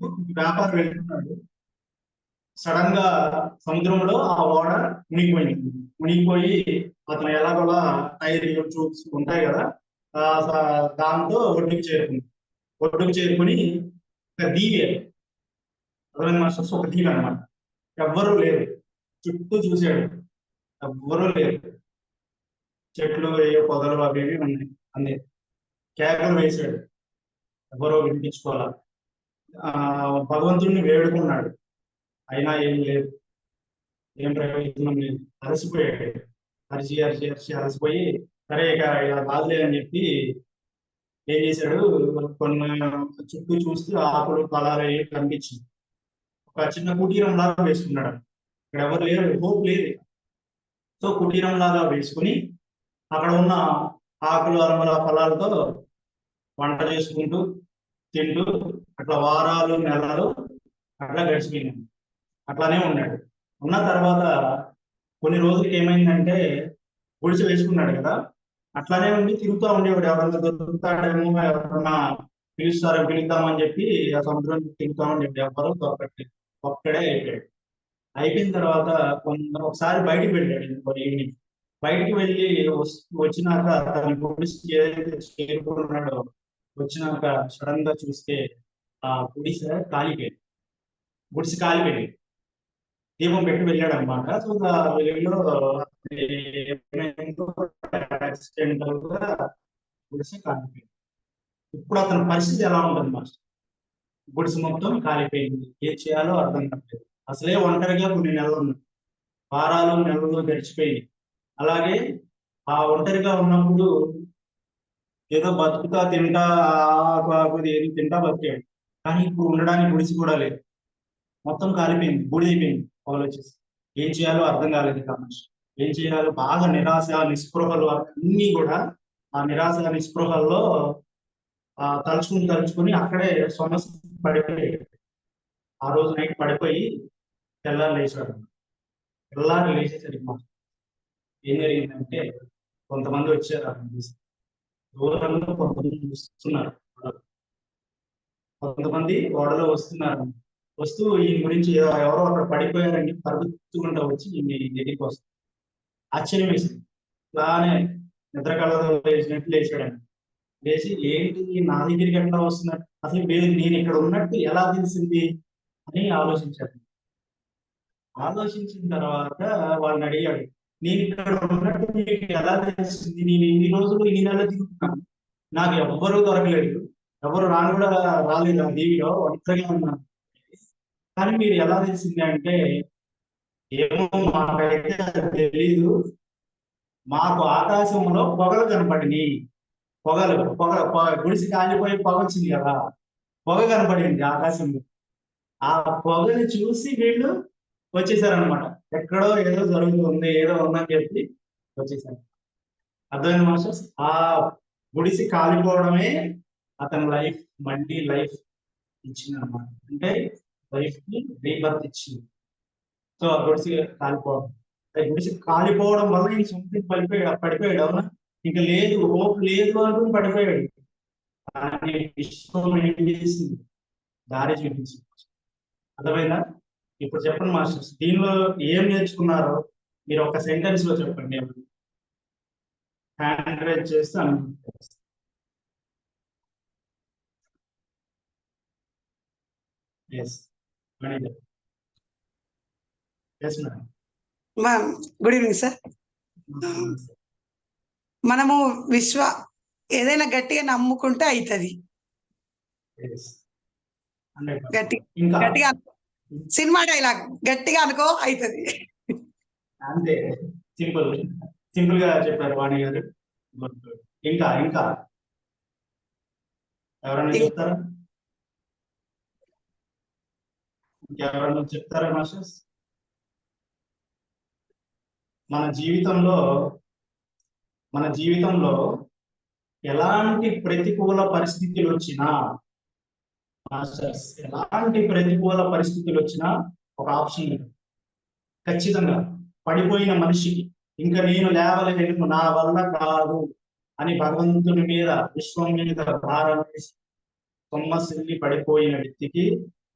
వ్యాపారం వెళ్తున్నాడు సడన్గా సముద్రంలో ఆ ఓడ మునిగిపోయింది. మునిగిపోయి అతను ఎలాగోలా టైర్ ట్యూబ్స్ ఉంటాయి కదా దాంతో ఒడ్డుకు చేరుకుంది. ఒడ్డుకు చేరుకుని ఒక దీవె అరవై మాస్టర్స్ ఒక దీవె అనమాట ఎవ్వరూ లేరు. చుట్టూ చూశాడు. ఎవ్వరూ లేరు. చెట్లు ఏ పొదలు అవి ఇవి ఉన్నాయి. అన్నీ. కేకలు వేశాడు. ఎవరో వినిపించుకోవాలా? భగవంతుడిని వేడుకున్నాడు. అయినా ఏం లేదు. ఏం ప్రయోజనం లేదు. అలసిపోయాడు. అరిచి అరిచి అరిచి అలసిపోయి సరే ఇక ఇలా కాదులే అని చెప్పి ఏం చేశాడు? కొన్ని చుట్టూ చూస్తూ ఆకులు ఫలాలు అవి కనిపించింది ఒక చిన్న కుటీరం లాగా వేసుకున్నాడు. ఇక్కడ ఎవరు లేరు. హోప్ లేదు. సో కుటీరం లాగా వేసుకుని అక్కడ ఉన్న ఆకులు అరమల ఫలాలతో వంట చేసుకుంటూ తింటూ అట్లా వారాలు నెలలు అట్లా గడిచిపోయినాడు అట్లానే ఉన్నాడు. ఉన్న తర్వాత కొన్ని రోజులకి ఏమైందంటే గుడిచి వేసుకున్నాడు కదా. అట్లానే ఉండి తిరుగుతూ ఉండేవాడు ఎవరన్నా దొరుకుతాడేమో ఎవరన్నా పిలుస్తారో పిలుద్దామని చెప్పి ఆ సముద్రం తిరుగుతూ ఉండేవాడు ఎవరు దొరకట్లేదు. ఒక్కడే అయిపోయాడు. అయిపోయిన తర్వాత కొంత ఒకసారి బయటికి వెళ్ళాడు ఇంకో ఈవినింగ్. బయటికి వెళ్ళి వచ్చినాక తన గుడిసి ఏదైతే చేరుకున్నాడో వచ్చినాక సడన్గా చూస్తే ఆ గుడిస కాలిపోయింది. గుడిసె కాలిపోయింది. దీపం పెట్టి వెళ్ళాడు అనమాట సో వెలుగులో కాలిపోయింది. ఇప్పుడు అతని పరిస్థితి ఎలా ఉంటుంది మాస్టర్? గుడిసె మొత్తం కాలిపోయింది. ఏం చేయాలో అర్థం కాలేదు అసలే ఒంటరిగా కొన్ని నెలలు ఉన్నాయి వారాలు నెలలు గడిచిపోయింది అలాగే ఆ ఒంటరిగా ఉన్నప్పుడు ఏదో బతుకుతా తింటా ఆకు ఆకు ఏది తింటా బతికాడు. కానీ ఇప్పుడు ఉండడానికి గుడిసి కూడా లేదు. మొత్తం కాలిపోయింది బూడిదైపోయింది వచ్చేసి. ఏం చేయాలో అర్థం కాలేదు కాబట్టి ఏం చేయాలో బాగా నిరాశ నిస్పృహలు అన్నీ కూడా ఆ నిరాశ నిస్పృహల్లో ఆ తలుచుకుని తలుచుకుని అక్కడే సమస్య పడిపోయాడు ఆ రోజు నైట్ పడిపోయి తెల్లారి లేచాడు. తెల్లారి లేచేసరికి ఏం జరిగిందంటే కొంతమంది వచ్చారు అతను దూరంలో కొంతమంది చూస్తున్నారు కొంతమంది ఓడలో వస్తున్నారు. వస్తూ ఈయన గురించి ఎవరో అక్కడ పడిపోయారని పరుగుతుంటా వచ్చి ఈయన దగ్గరికి వస్తుంది ఆశ్చర్యం వేసింది అలానే నిద్ర కళలో లేచినట్టు లేచాడు లేచి ఏంటి నా దగ్గరికి ఎట్లా వస్తున్నారు? అసలు లేదు నేను ఇక్కడ ఉన్నట్టు ఎలా తెలిసింది? అని ఆలోచించాడు. ఆలోచించిన తర్వాత వాళ్ళని అడిగాడు. నేను ఇక్కడ ఉన్నట్టు మీకు ఎలా తెలిసింది నేను ఇన్ని రోజులు ఈ నెల దిగుతున్నాను నాకు ఎవ్వరూ దొరకలేదు. ఎవరు రాను కూడా రాలేదు. ఆ దీవిలో ఒంటరిగా ఉన్నాను. కానీ మీరు ఎలా తెలిసింది అంటే ఏమో మాకైతే తెలీదు. మాకు ఆకాశంలో పొగలు కనపడినాయి. పొగలు పొగ పొగ- గుడిసి కాలిపోయి పొగ వచ్చింది కదా. పొగ కనపడింది ఆకాశంలో. ఆ పొగని చూసి వీళ్ళు వచ్చేసారనమాట ఎక్కడో ఏదో జరుగుతుంది ఏదో ఉందని చెప్పి వచ్చేసాను. అర్థమైన మాస్టర్స్? ఆ గుడిసి కాలిపోవడమే అతని లైఫ్ మళ్ళీ లైఫ్ ఇచ్చింది అనమాట అంటే లైఫ్కి రీబర్త్ ఇచ్చింది. సో ఆ గుడిసి కాలిపోవడం. గుడిసి కాలిపోవడం వల్ల ఈ సొంత పడిపోయాడు. పడిపోయాడు అవునా? ఇంకా లేదు హోప్ లేదు అనుకుని పడిపోయాడు. కానీ విశ్వం ఏం చేసింది? దారి చూపించింది. అర్థమైందా? ఇప్పుడు చెప్పండి మాస్టర్స్ దీనిలో ఏం నేర్చుకున్నారో మీరు ఒక సెంటెన్స్లో చెప్పండి. హ్యాండ్ రైజ్ చేస్తే yes yes madam good evening sir మనము విశ్వ ఏదైనా గట్టిగా నమ్ముకుంటే అవుతుంది గట్టిగా. సినిమా డైలాగ్ గట్టిగా అనుకో అవుతుంది అంతే. సింపుల్. సింపుల్గా చెప్పారు వాణి గారు. ఇంకా ఇంకా. ఎవరైనా చెప్తారా? ఇంకెవరైనా చెప్తారా మాస్టర్స్? మన జీవితంలో మన జీవితంలో ఎలాంటి ప్రతికూల పరిస్థితులు వచ్చినా మాస్టర్స్ ఎలాంటి ప్రతికూల పరిస్థితులు వచ్చినా ఒక ఆప్షన్ ఖచ్చితంగా పడిపోయిన మనిషికి ఇంకా నేను లేవలేను నా వల్ల కాదు అని భగవంతుని మీద విశ్వం మీద భారం వేసి సొమ్మసిల్లి పడిపోయిన వ్యక్తికి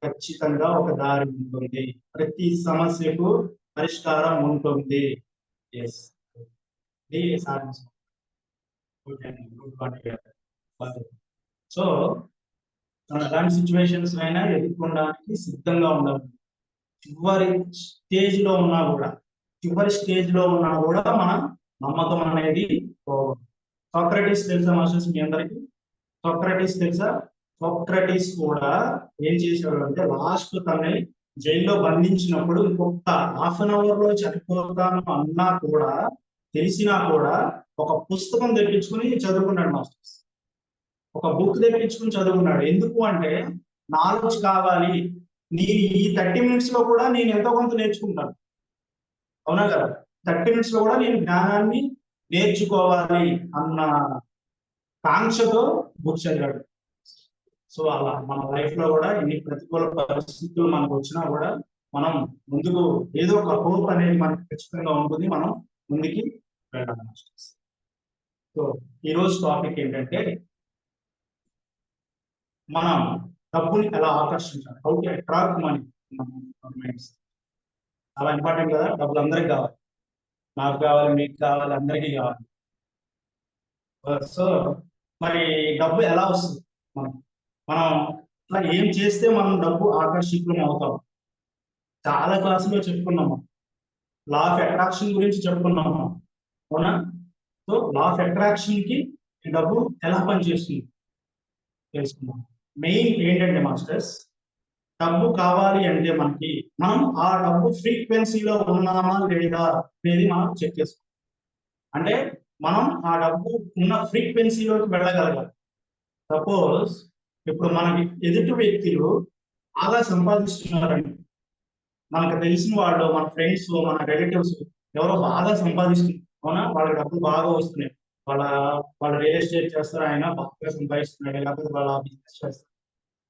ఖచ్చితంగా ఒక దారి ఉంటుంది. ప్రతి సమస్యకు పరిష్కారం ఉంటుంది. ఎస్ సో అలాంటి సిచ్యువేషన్స్ అయినా ఎదుర్కొనడానికి సిద్ధంగా ఉండాలి. చివరి స్టేజ్లో ఉన్నా కూడా చివరి స్టేజ్లో ఉన్నా కూడా మన నమ్మకం అనేది పోకూడదు సాక్రటీస్ తెలుసా మాస్టర్స్ మీ అందరికి? సాక్రటీస్ తెలుసా? సాక్రటీస్ కూడా ఏం చేశాడు అంటే లాస్ట్ తనని జైల్లో బంధించినప్పుడు ఇంకొక హాఫ్ అన్ అవర్లో చనిపోతాను అన్నా కూడా తెలిసినా కూడా ఒక పుస్తకం తెప్పించుకుని చదువుకున్నాడు మాస్టర్స్. ఒక బుక్ తెప్పించుకుని చదువుకున్నాడు. ఎందుకు అంటే నాలెడ్జ్ కావాలి. నేను ఈ థర్టీ మినిట్స్లో కూడా నేను ఎంతో కొంత నేర్చుకుంటాను. అవునా కదా? థర్టీ మినిట్స్లో కూడా నేను జ్ఞానాన్ని నేర్చుకోవాలి అన్న కాంక్షతో బుక్ చదివాడు. సో అలా మన లైఫ్లో కూడా ఎన్ని ప్రతికూల పరిస్థితులు మనకు వచ్చినా కూడా మనం ముందుకు ఏదో ఒక హోప్ అనేది మనకు ఖచ్చితంగా ఉంటుంది. మనం ముందుకి వెళ్ళాలి. సో ఈ రోజు టాపిక్ ఏంటంటే మనం డబ్బుని ఎలా ఆకర్షించాలి? హౌ టు అట్రాక్ట్ మనీ చాలా ఇంపార్టెంట్ కదా. డబ్బులు అందరికి కావాలి. నాకు కావాలి మీకు కావాలి అందరికీ కావాలి. సో మరి డబ్బు ఎలా వస్తుంది? మనం మనం అట్లా ఏం చేస్తే మనం డబ్బు ఆకర్షితులం అవుతాం? చాలా క్లాసులో చెప్పుకున్నాము లా ఆఫ్ అట్రాక్షన్ గురించి చెప్పుకున్నాము అవునా? సో లా ఆఫ్ అట్రాక్షన్కి డబ్బు ఎలా పనిచేస్తుంది? తెలుసుకున్నాము మెయిన్ ఏంటంటే మాస్టర్స్ డబ్బు కావాలి అంటే మనకి మనం ఆ డబ్బు ఫ్రీక్వెన్సీలో ఉన్నామా లేదా అనేది మనం చెక్ చేసుకోవాలి. అంటే మనం ఆ డబ్బు ఉన్న ఫ్రీక్వెన్సీలోకి వెళ్ళగలగాలి. సపోజ్ ఇప్పుడు మనకి ఎదుటి వ్యక్తులు బాగా సంపాదిస్తున్నారండి. మనకు తెలిసిన వాళ్ళు మన ఫ్రెండ్స్ మన రిలేటివ్స్ ఎవరో బాగా సంపాదిస్తున్నారు. అవునా? వాళ్ళ డబ్బులు బాగా వస్తున్నాయి. వాళ్ళ వాళ్ళ రియల్ ఎస్టేట్ చేస్తారు ఆయన బాగా సంపాదిస్తున్నాడు లేకపోతే వాళ్ళ బిజినెస్ చేస్తారు.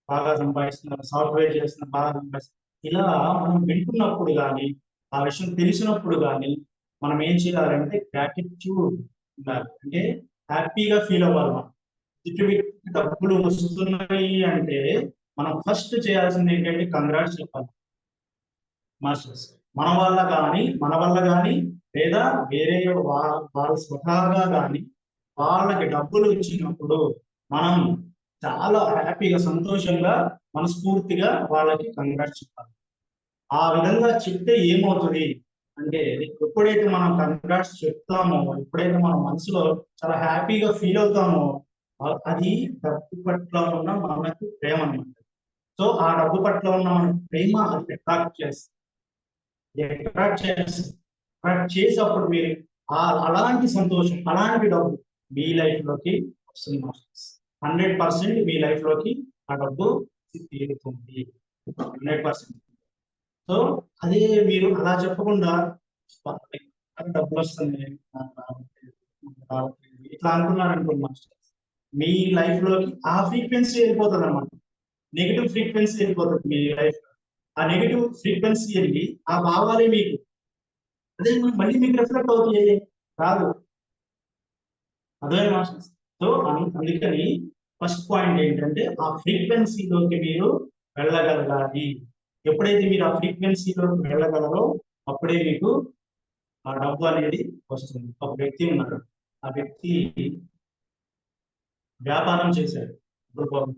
బాగా సంపాదిస్తున్నారు సాఫ్ట్వేర్ చేస్తున్నారు బాగా సంపాదిస్తున్నారు. ఇలా మనం వింటున్నప్పుడు కానీ ఆ విషయం తెలిసినప్పుడు కానీ మనం ఏం చేయాలంటే గ్రాటిట్యూడ్ ఉండాలి. అంటే హ్యాపీగా ఫీల్ అవ్వాలి మనం. ఇటువంటి డబ్బులు వస్తున్నాయి అంటే మనం ఫస్ట్ చేయాల్సింది ఏంటంటే కంగ్రాట్స్ చెప్పాలి. మాస్టర్స్. మన వల్ల కానీ మన వల్ల కానీ లేదా వేరే వాళ్ళు వాళ్ళ స్వతహాగా కానీ వాళ్ళకి డబ్బులు ఇచ్చినప్పుడు మనం చాలా హ్యాపీగా సంతోషంగా మనస్ఫూర్తిగా వాళ్ళకి కంగ్రాట్స్ చెప్పాలి ఆ విధంగా చెప్తే ఏమవుతుంది అంటే ఎప్పుడైతే మనం కంగ్రాట్స్ చెప్తామో ఎప్పుడైతే మన మనసులో చాలా హ్యాపీగా ఫీల్ అవుతామో అది డబ్బు పట్ల ఉన్న మనకు ప్రేమ అనమాట సో ఆ డబ్బు పట్ల ఉన్న మన ప్రేమ అది అట్రాక్ట్ చేస్తుంది. అట్రాక్ట్ చేస్తుంది. అట్రాక్ట్ చేసేటప్పుడు మీరు ఆ అలాంటి సంతోషం అలాంటి డబ్బు మీ లైఫ్లోకి వస్తుంది హండ్రెడ్ పర్సెంట్ మీ లైఫ్లోకి ఆ డబ్బు తీరుతుంది. Hundred percent. సో అదే మీరు అలా చెప్పకుండా డబ్బులు వస్తుంది ఇట్లా అనుకున్నారనుకోండి మాస్టర్ మీ లైఫ్లోకి ఆ ఫ్రీక్వెన్సీ వెళ్ళిపోతుంది అనమాట నెగిటివ్ ఫ్రీక్వెన్సీ వెళ్ళిపోతుంది మీ లైఫ్ ఆ నెగిటివ్ ఫ్రీక్వెన్సీ వెళ్ళి ఆ భావాలే మీకు అదే మళ్ళీ మీకు రిఫ్లెక్ట్ అవుతాయి కాదు అదే మాస్టర్స్? సో అందుకని ఫస్ట్ పాయింట్ ఏంటంటే ఆ ఫ్రీక్వెన్సీలోకి మీరు వెళ్ళగలగాలి. ఎప్పుడైతే మీరు ఆ ఫ్రీక్వెన్సీలోకి వెళ్ళగలరో అప్పుడే మీకు ఆ డబ్బు అనేది వస్తుంది. ఒక వ్యక్తి ఉన్నాడు. ఆ వ్యక్తి వ్యాపారం చేశాడు. డబ్బులు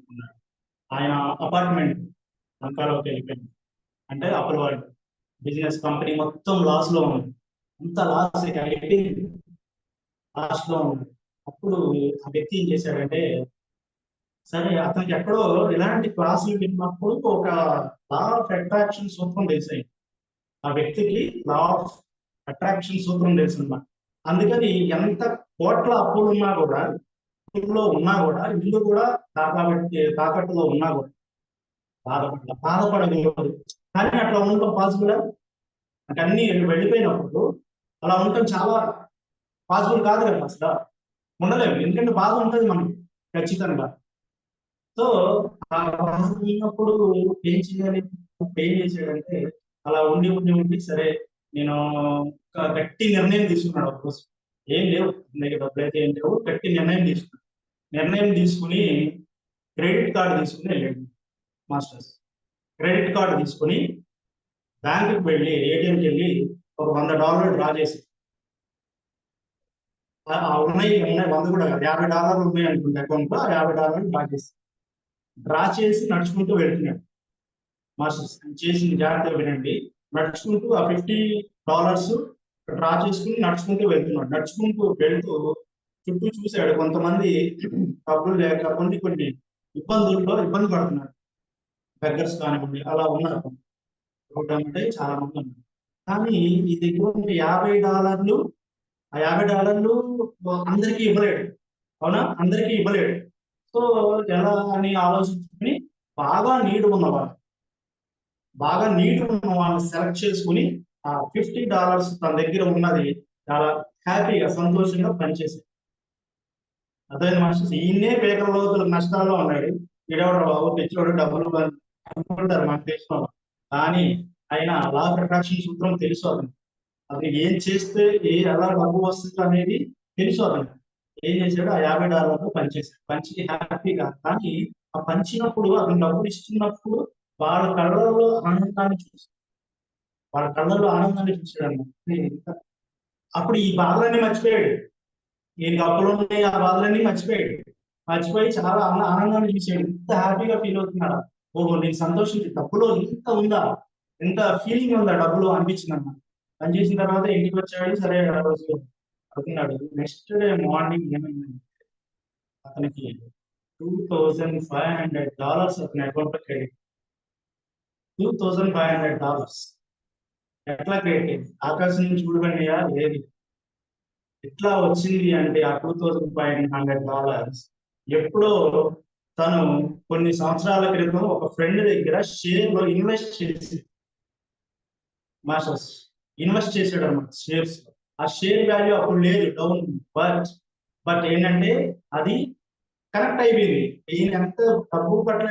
ఆయన అపార్ట్మెంట్ లంకాలోకి వెళ్ళిపోయింది. అంటే అప్పుడు వాళ్ళు బిజినెస్ కంపెనీ మొత్తం లాస్లో ఉంది. అంత లాస్ అయిపోయింది. లాస్ట్లో ఉంది. అప్పుడు ఆ వ్యక్తి ఏం చేశాడంటే సరే అతనికి ఎక్కడో ఇలాంటి క్లాసులు విన్నప్పుడు ఒక లా ఆఫ్ అట్రాక్షన్ సూత్రం తెలిసాయి ఆ వ్యక్తికి లా ఆఫ్ అట్రాక్షన్ సూత్రం తెలుసు అన్నమాట. అందుకని ఎంత కోట్ల అప్పులు ఉన్నా కూడా అప్పుల్లో ఉన్నా కూడా ఇల్లు కూడా తాకబట్టి తాకట్టులో ఉన్నా కూడా బాధపడ బాధపడకూడదు. కానీ అట్లా ఉండటం పాసిబుల్ అంటే అన్ని వెళ్ళిపోయినప్పుడు అలా ఉండటం చాలా పాసిబుల్ కాదు కదా అసలు. ఉండలేము. ఎందుకంటే బాధ ఉంటుంది మనకి ఖచ్చితంగా. సో ఆ బాధ ఉన్నప్పుడు ఏం చేయాలి? ఏం చేసాడంటే అలా ఉండి ఉండి ఉండి సరే నేను గట్టి నిర్ణయం తీసుకున్నాడు అఫ్కోర్స్ ఏం లేవు. నా దగ్గర డబ్బులు అయితే ఏం లేవు. గట్టి నిర్ణయం తీసుకున్నాడు నిర్ణయం తీసుకుని క్రెడిట్ కార్డు తీసుకుని వెళ్ళాడు మాస్టర్స్. క్రెడిట్ కార్డు తీసుకొని బ్యాంకుకి వెళ్ళి ఏటీఎంకి వెళ్ళి ఒక వంద డాలర్లు డ్రా చేసి. ఉన్నాయి ఉన్నాయి వంద కూడా కాదు, యాభై డాలర్లు ఉన్నాయి అనుకుంటే అకౌంట్లో యాభై డాలర్లు డ్రా చేసి. డ్రా చేసి నడుచుకుంటూ వెళ్తున్నాడు. మాస్టర్స్ చేసిన జాగ్రత్తగా వినండి. నడుచుకుంటూ ఆ ఫిఫ్టీ డాలర్స్ డ్రా చేసుకుని నడుచుకుంటూ వెళ్తున్నాడు. నడుచుకుంటూ వెళ్తూ చుట్టూ చూశాడు. కొంతమంది డబ్బులు లేక కొన్ని కొన్ని ఇబ్బందుల్లో ఇబ్బంది పడుతున్నారు. బెగ్గర్స్ కానివ్వండి అలా ఉన్నారు రోడ్డు అంటే చాలా మంది ఉన్నారు. కానీ ఈ దగ్గర యాభై డాలర్లు ఆ యాభై డాలర్లు అందరికీ ఇవ్వలేడు. అవునా? అందరికీ ఇవ్వలేడు. సో ఎలా అని ఆలోచించుకుని బాగా నీడ్ ఉన్నవాడు బాగా నీడ్ ఉన్న వాళ్ళని సెలెక్ట్ చేసుకుని ఆ ఫిఫ్టీ డాలర్స్ తన దగ్గర ఉన్నది చాలా హ్యాపీగా సంతోషంగా పనిచేసాడు అదే మాస్టర్స్? ఈయనే పేకల లోతులు నష్టాల్లో ఉన్నాడు. ఈడవడ బాబు? తెచ్చోడు డబ్బులు అనుకుంటారు మనకు తెలిసిన కానీ ఆయన లా ప్రకాశం సూత్రం తెలుసు అతను అతను ఏం చేస్తే ఏ ఎలా డబ్బు వస్తుంది అనేది తెలుసు అతను ఏం చేశాడు? ఆ యాభై డాలర్లు పనిచేశాడు పంచి హ్యాపీగా. కానీ ఆ పంచినప్పుడు అతను డబ్బులు ఇస్తున్నప్పుడు వాళ్ళ కళ్ళలో ఆనందాన్ని చూసి వాళ్ళ కళ్ళలో ఆనందాన్ని చూసాడు అన్నమాట అప్పుడు ఈ బాధలన్నీ మర్చిపోయాడు. నేను డబ్బులు ఉన్నాయి ఆ బాధలన్నీ మర్చిపోయాడు. మర్చిపోయి చాలా ఆనందాన్ని చూసాడు ఇంత హ్యాపీగా ఫీల్ అవుతున్నాడు ఓహో నేను సంతోషించి డబ్బులో ఇంత ఉందా? ఎంత ఫీలింగ్ ఉందా డబ్బులో? అనిపించింది అన్న పని చేసిన తర్వాత ఇంటికి వచ్చాడు సరే ఆ రోజు అనుకున్నాడు. నెక్స్ట్ డే మార్నింగ్ ఏమైందంటే అతనికి two thousand five hundred dollars అతని అకౌంట్లో credit two thousand five hundred dollars ఎట్లా క్రెడిట్ ఆకాశం నుంచి చూడబడియా ఏది? ఎట్లా వచ్చింది అంటే ఆ two thousand five hundred dollars ఎప్పుడో తను కొన్ని సంవత్సరాల క్రితం ఒక ఫ్రెండ్ దగ్గర షేర్లో ఇన్వెస్ట్ చేసి మాస్టర్స్ ఇన్వెస్ట్ చేసాడు అనమాట షేర్స్. ఆ షేర్ వాల్యూ అప్పుడు లేదు డౌన్. బట్ బట్ ఏంటంటే అది కనెక్ట్ అయిపోయింది. ఈయన ఎంత డబ్బు పట్ల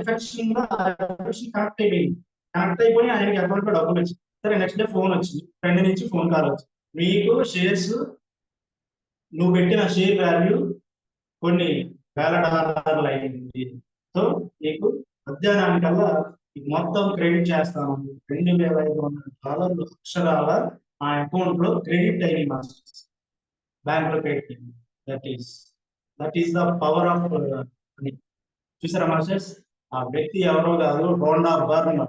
ఎఫెక్షన్ కనెక్ట్ అయిపోయింది. కనెక్ట్ అయిపోయి ఆయనకి అకౌంట్లో డబ్బులు వచ్చింది సరే నెక్స్ట్ డే ఫోన్ వచ్చింది. ఫ్రెండ్ నుంచి ఫోన్ కాల్ వచ్చింది. మీకు షేర్స్ నువ్వు పెట్టిన షేర్ వాల్యూ కొన్ని వేల డాలర్లు అయింది సో నీకు మధ్యాహ్నానికల్లా మొత్తం క్రెడిట్ చేస్తాను. రెండు వేల ఐదు వందల డాలర్లు అక్షరాల ఆ అకౌంట్లో క్రెడిట్ అయింది మాస్టర్స్ బ్యాంక్లో క్రెడిట్ అయింది that is that is the power of అని చూసారా మాస్టర్స్? ఆ వ్యక్తి ఎవరో కాదు Rhonda Byrne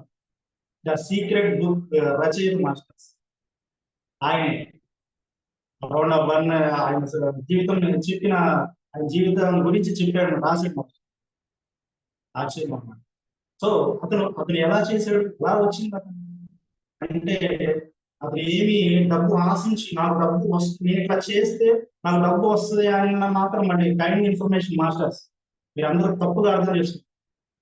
the secret book రచయిత మాస్టర్స్. ఆయన. రోండా బర్న్ ఆయన జీవితం నేను చెప్పిన జీవితం గురించి చెప్పాడు రాసాడు ఆశ్చర్యం అన్నమాట సో అతను అతను ఎలా చేశాడు? ఎలా వచ్చింది అతను? అంటే అతను ఏమి డబ్బు ఆశించి నాకు డబ్బు వస్తుంది నేను ఇట్లా చేస్తే నాకు డబ్బు వస్తుంది అన్న మాత్రం మళ్ళీ కైండ్ ఇన్ఫర్మేషన్ మాస్టర్స్ మీరు అందరూ తప్పుగా అర్థం చేసుకోండి.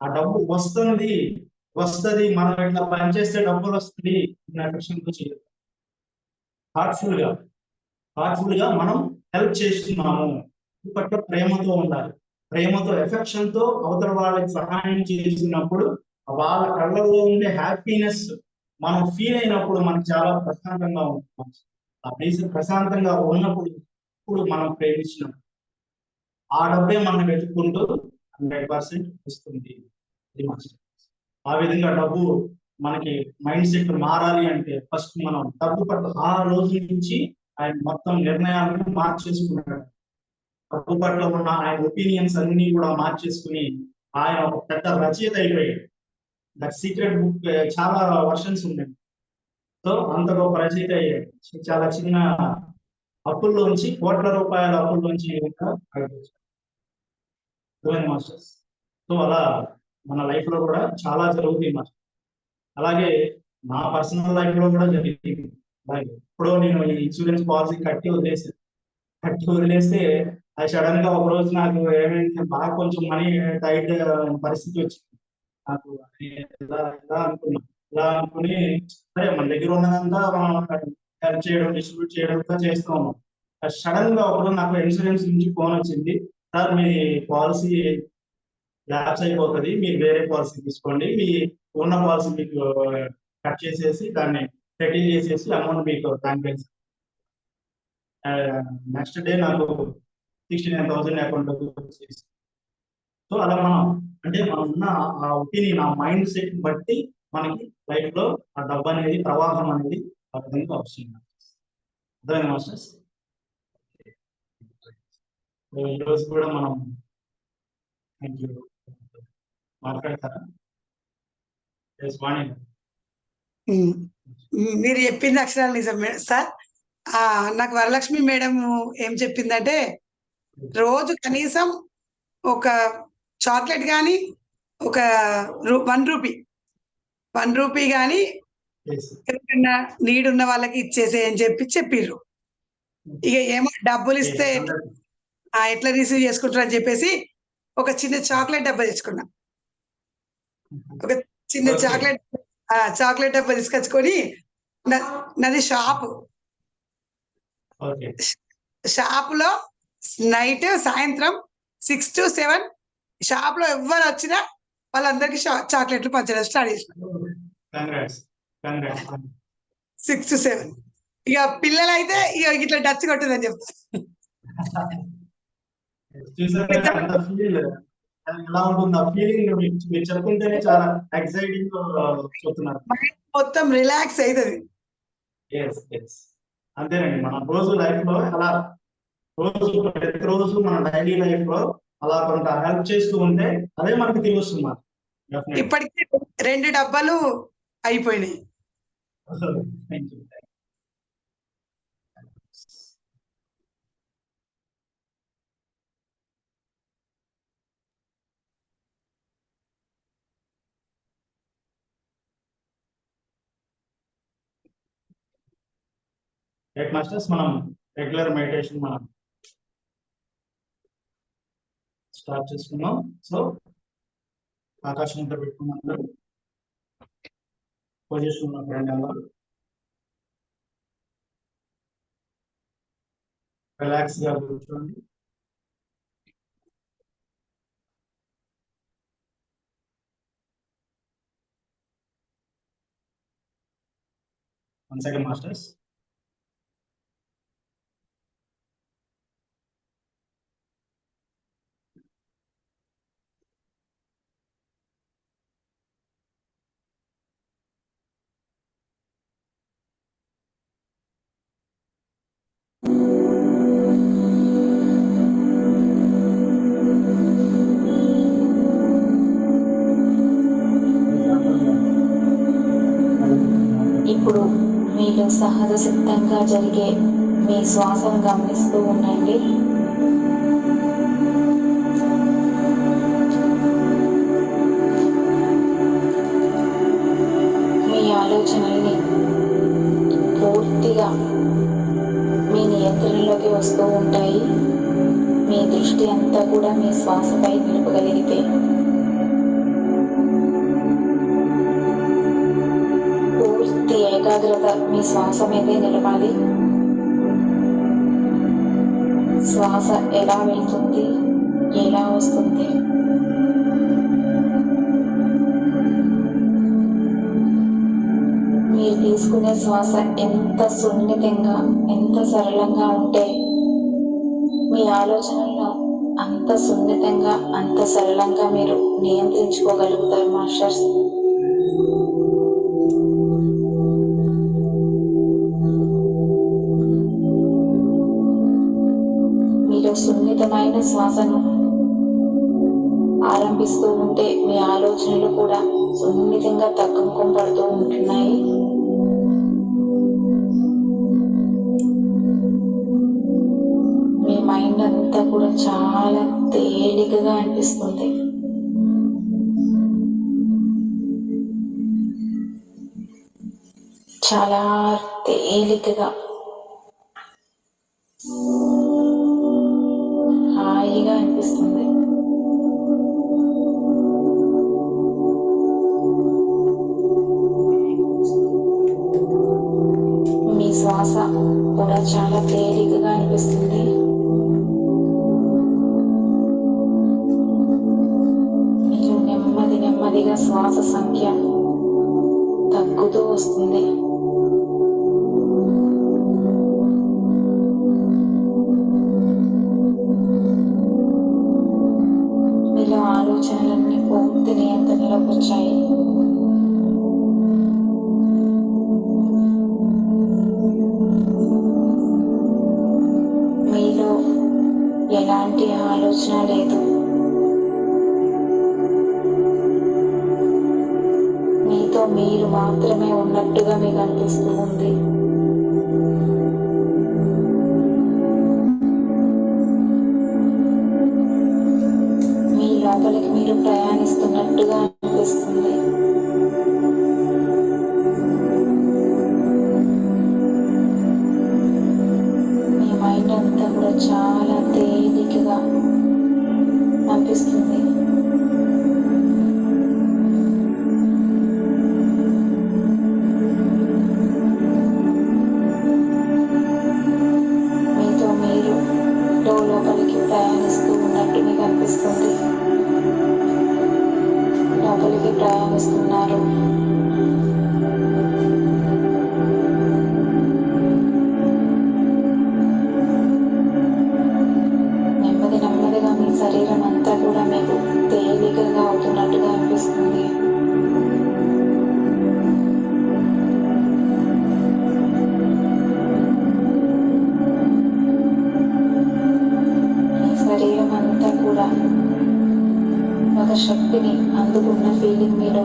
ఆ డబ్బు వస్తుంది వస్తుంది మనం ఇట్లా పని చేస్తే డబ్బులు వస్తుంది ఎఫెక్షన్తో చేయదు హార్ట్ఫుల్గా హార్ట్ఫుల్గా మనం హెల్ప్ చేస్తున్నాము. పట్ల ప్రేమతో ఉండాలి. ప్రేమతో ఎఫెక్షన్తో అవతల వాళ్ళకి సహాయం చేసినప్పుడు వాళ్ళ కళ్ళల్లో ఉండే హ్యాపీనెస్ మనం ఫీల్ అయినప్పుడు మనకు చాలా ప్రశాంతంగా ఉంటుంది. ఆ ప్లేస్ ప్రశాంతంగా ఉన్నప్పుడు ఇప్పుడు మనం ప్రేమించినప్పుడు ఆ డబ్బే మనం వెతుక్కుంటూ హండ్రెడ్ పర్సెంట్ వస్తుంది. ఆ విధంగా డబ్బు మనకి మైండ్ సెట్ మారాలి అంటే ఫస్ట్ మనం డబ్బు పట్ల ఆ రోజు నుంచి ఆయన మొత్తం నిర్ణయాలను మార్చేసుకున్నాడు. డబ్బు ఉన్న ఆయన ఒపీనియన్స్ అన్ని కూడా మార్చేసుకుని ఆయన ఒక పెద్ద రచయిత అయిపోయాడు. దట్ సీక్రెట్ బుక్ చాలా వర్షన్స్ ఉన్నాయి. సో అంత గొప్ప రచయిత అయ్యాడు. చాలా చిన్న అప్పుల్లోంచి కోట్ల రూపాయల అప్పుల్లోంచి మాస్టర్స్ సో అలా మన లైఫ్లో కూడా చాలా జరుగుతాయి మాస్టర్. అలాగే నా పర్సనల్ లైఫ్లో కూడా జరిగింది. అలాగే ఇప్పుడు నేను ఈ ఇన్సూరెన్స్ పాలసీ కట్టి వదిలేసాను కట్టి వదిలేస్తే అది సడన్గా ఒక రోజు నాకు ఏమైంది బాగా కొంచెం మనీ టైట్ పరిస్థితి వచ్చింది. నాకు ఎలా ఎలా అనుకున్నా ఇలా అనుకుని సరే మన దగ్గర ఉన్నదంతా మనం హెల్ప్ చేయడం డిస్ట్రిబ్యూట్ చేయడం కూడా చేస్తూ ఉన్నాం. సడన్గా ఒకరోజు నాకు ఇన్సూరెన్స్ నుంచి ఫోన్ వచ్చింది. సార్ మీ పాలసీ ల్యాప్స్ అయిపోతుంది. మీరు వేరే పాలసీ తీసుకోండి. మీ ఉన్న పాలసీ మీకు కట్ చేసేసి దాన్ని సెటిల్ చేసేసి అమౌంట్ మీకు బ్యాంక్ నెక్స్ట్ డే నాకు sixty nine thousand account so అలా మనం అంటే మనం ఉన్న ఆ ఒపీనియన్ ఆ మైండ్ సెట్ బట్టి మనకి లైఫ్లో ఆ డబ్బు అనేది ప్రవాహం అనేది ఆ విధంగా వస్తుంది. అర్థమైంది మాస్టర్స్ ఈరోజు కూడా మనం థ్యాంక్ యూ మాట్లాడతారా? మీరు చెప్పింది అక్షరాలు నిజమే. సార్ నాకు వరలక్ష్మి మేడం ఏం చెప్పిందంటే రోజు కనీసం ఒక చాక్లెట్ కానీ ఒక రూ- వన్ రూపీ వన్ రూపీ కానీ Yes. ఎవరికైనా నీడ్ ఉన్న వాళ్ళకి ఇచ్చేసే అని చెప్పి చెప్పిర్రు. ఇక ఏమో డబ్బులు ఇస్తే ఎట్లా రిసీవ్ చేసుకుంటారు అని చెప్పేసి ఒక చిన్న చాక్లెట్ డబ్బా తెచ్చుకున్నా. ఒక చిన్న. చాక్లెట్ ఆ చాక్లెట్ డబ్బా తీసుకొచ్చుకొని నాది షాప్. షాప్లో నైట్ సాయంత్రం సిక్స్ టు సెవెన్ షాప్లో ఎవరు వచ్చినా వాళ్ళందరికీ చాక్లెట్లు పంచడం స్టార్ట్ చేసిన సిక్స్ టు సెవెన్. ఇక పిల్లలు అయితే ఇక ఇట్లా డచ్ కొట్టుందని చెప్తారు మొత్తం రిలాక్స్ అవుతుంది. అంతేనండి. మన రోజు లైఫ్లో అలా రోజు ప్రతిరోజు మన డైలీ లైఫ్లో అలా కొంత హెల్ప్ చేస్తూ ఉంటే అదే మనకి. Definitely. ఇప్పటికీ రెండు డబ్బాలు అయిపోయినాయి. ఎయిట్ మాస్టర్స్ మనం రెగ్యులర్ మెడిటేషన్ మనం స్టార్ట్ చేసుకున్నాం సో ఆకాశం అంతా పెట్టుకున్నాం అందరూ పొజిషన్ ఉన్న ఫ్రెండ్ అందరూ రిలాక్స్గా కూర్చోండి వన్ సెకండ్ మాస్టర్స్ ఇప్పుడు మీలో సహజ సిద్ధంగా జరిగే మీ శ్వాసను గమనిస్తూ ఉండండి. మీ ఆలోచనలు నియంత్రణలోకి వస్తూ ఉంటాయి. మీ దృష్టి అంతా కూడా మీ శ్వాసపై నిలపగలిగితే. పూర్తి ఏకాగ్రత మీ శ్వాస మీదే నిలపాలి. శ్వాస ఎలా వెళ్తుంది? ఎలా వస్తుంది? తీసుకునే శ్వాస ఎంత సున్నితంగా ఎంత సరళంగా ఉంటే మీ ఆలోచనల్లో అంత సున్నితంగా అంత సరళంగా మీరు నియంత్రించుకోగలుగుతారు మాస్టర్స్. మీరు సున్నితమైన శ్వాసను చాలా తేలికగా. హాయిగా అనిపిస్తుంది. మీ శ్వాస కూడా చాలా తేలికగా అనిపిస్తుంది. మీరు నెమ్మది నెమ్మదిగా శ్వాస సంఖ్య తగ్గుతూ వస్తుంది. మాత్రమే ఉన్నట్టుగా మీకు అనిపిస్తూ ఉంది.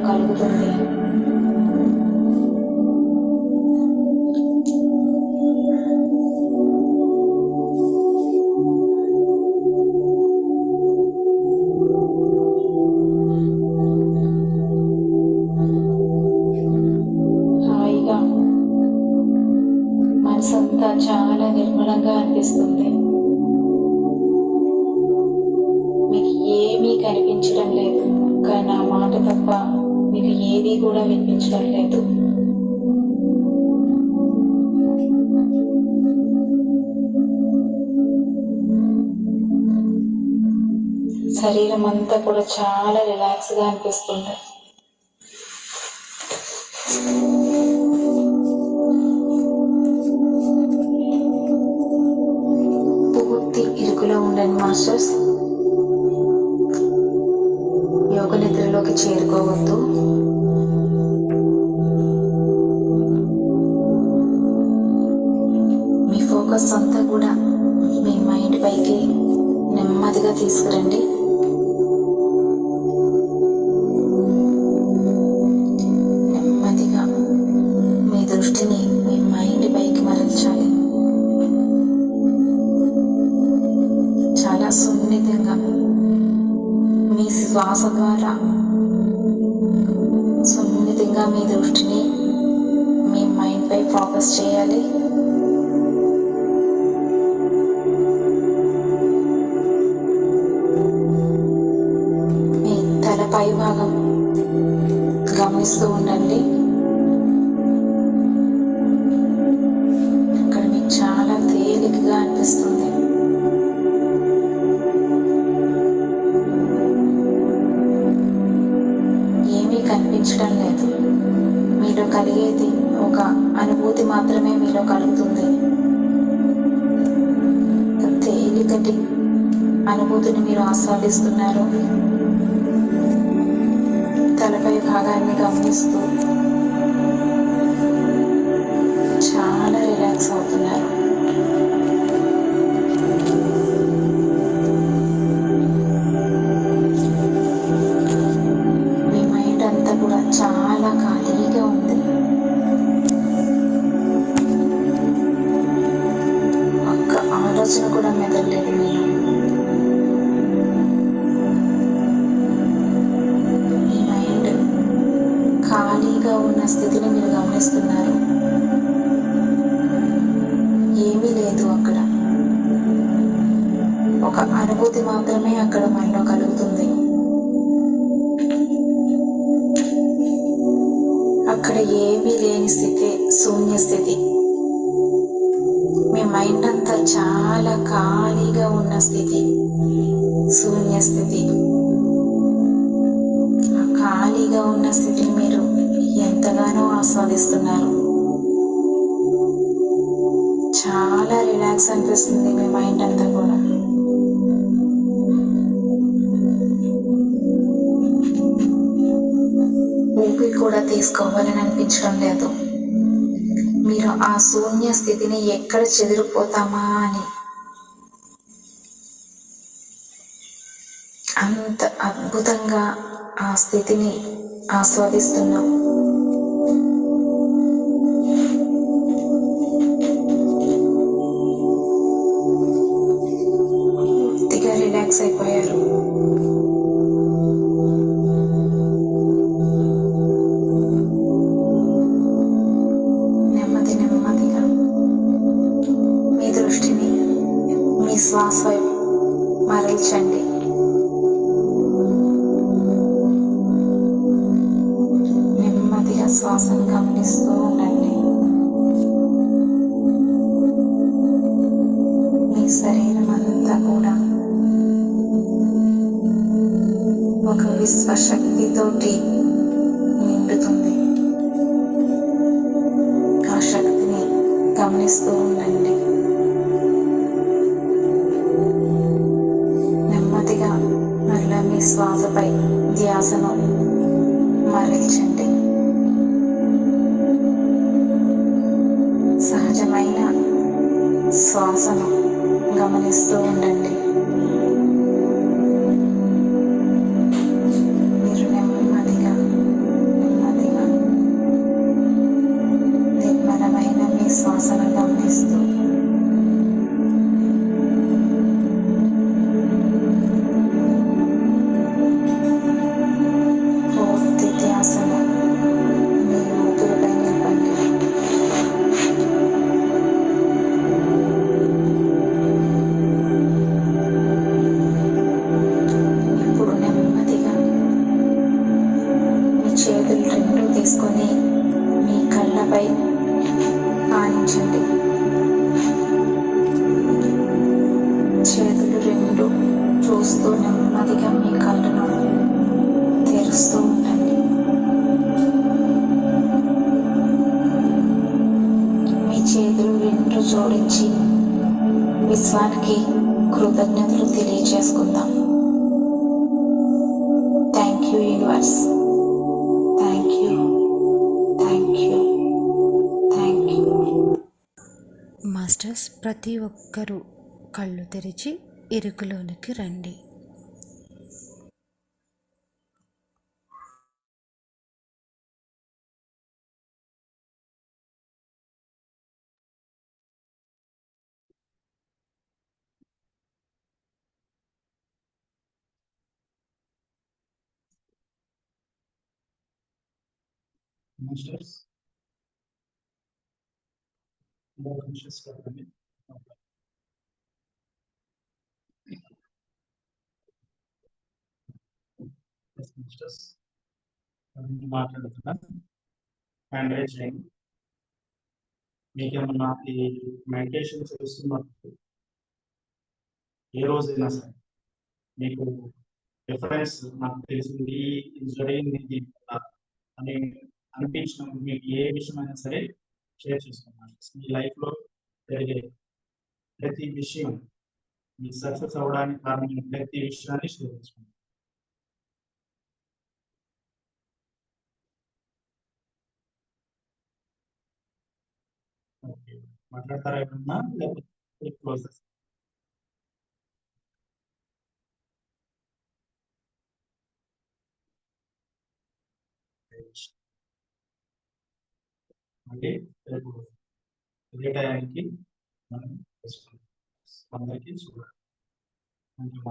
কালকে శరీరం అంతా కూడా చాలా రిలాక్స్గా అనిపిస్తుంది. పూర్తి ఇరుకులో ఉండండి మాస్టర్స్. యోగ నిద్రలోకి చేరుకోవద్దు. మీ ఫోకస్ అంతా కూడా మీ మైండ్ పైకి నెమ్మదిగా తీసుకురండి. శ్వాస ద్వారా సున్నితంగా మీ దృష్టిని మీ మైండ్పై ఫోకస్ చేయాలి. మీ తల పై భాగం గమనిస్తూ ఉండండి. రిలాక్స్ అనిపిస్తుంది మీ మైండ్ అంతా కూడా. ఊపిరి కూడా తీసుకోవాలని అనిపించడం లేదు. మీరు ఆ శూన్య స్థితిని ఎక్కడ చెదిరిపోతామా అని. అంత అద్భుతంగా ఆ స్థితిని ఆస్వాదిస్తున్నాం. నెమ్మదిగా శ్వాసను గమనిస్తూ ఉండండి మాస్టర్స్ ప్రతి ఒక్కరూ కళ్ళు తెరిచి ఇరుకులోనికి రండి. మాస్టర్స్ more conscious కాకండి. Yes, masters. నేను మాట్లాడుతున్నా హ్యాండ్ రైజ్ చేయండి మీకేమన్నా ఈ మెడిటేషన్ చేస్తున్నప్పుడు ఏ రోజైనా సరే మీకు డిఫరెన్స్ నాకు తెలిసింది ఇది జరిగింది దీని వల్ల అని అనిపించినప్పుడు మీకు ఏ విషయమైనా సరే షేర్ చేసుకున్నాను మీ లైఫ్లో జరిగే ప్రతి విషయం మీ సక్సెస్ అవ్వడానికి కారణమైన ప్రతి విషయాన్ని షేర్ చేసుకున్నాను మాట్లాడతారా ఏమన్నా? లేకపోతే క్లోజ్ అంటే రేపు ఇదే టయానికి మనం చేసుకుంటాం అందరికీ చూడాలి. Thank you